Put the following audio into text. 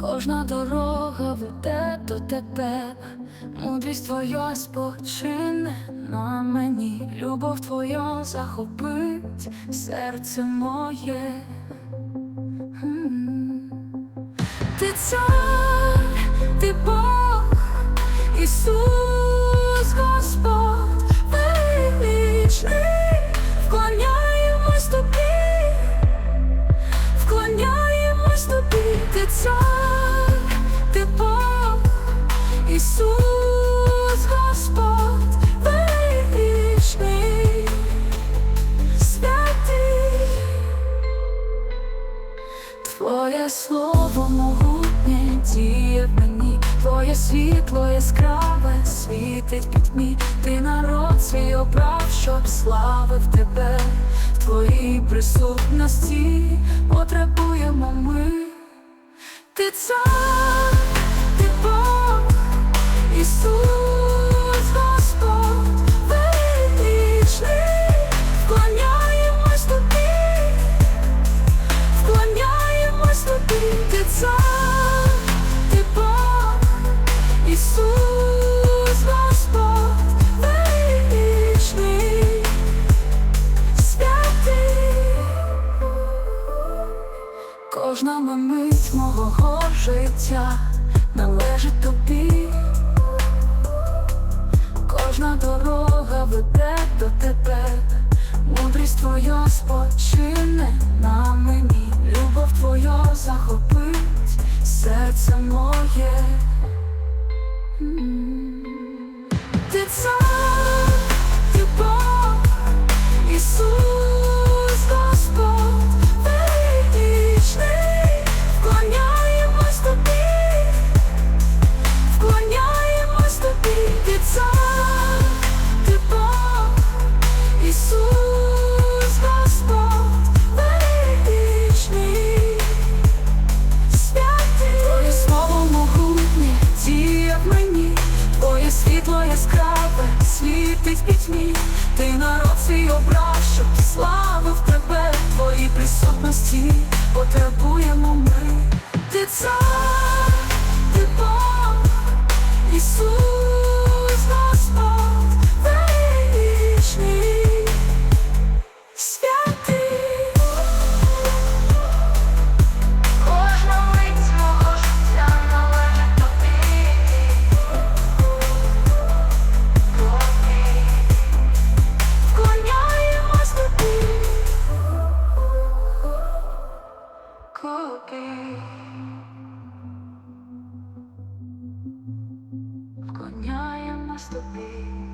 Кожна дорога веде до тебе, мудрість твоя спочине на мені, любов твоя захопить серце моє. Ти цар, ти Бог, Ісус. Ісус Господь, величний, святий. Твоє слово могутнє діє мені, Твоє світло яскраве світить пітьмі, ти народ свій обрав, щоб славив тебе, в твоїй присутності потребуємо ми. Кожна мить мого життя належить тобі. Кожна дорога веде до тебе, мудрість твоя спочине на мені, любов твоя захопить серце моє. Тобі. Вклоняємось тобі.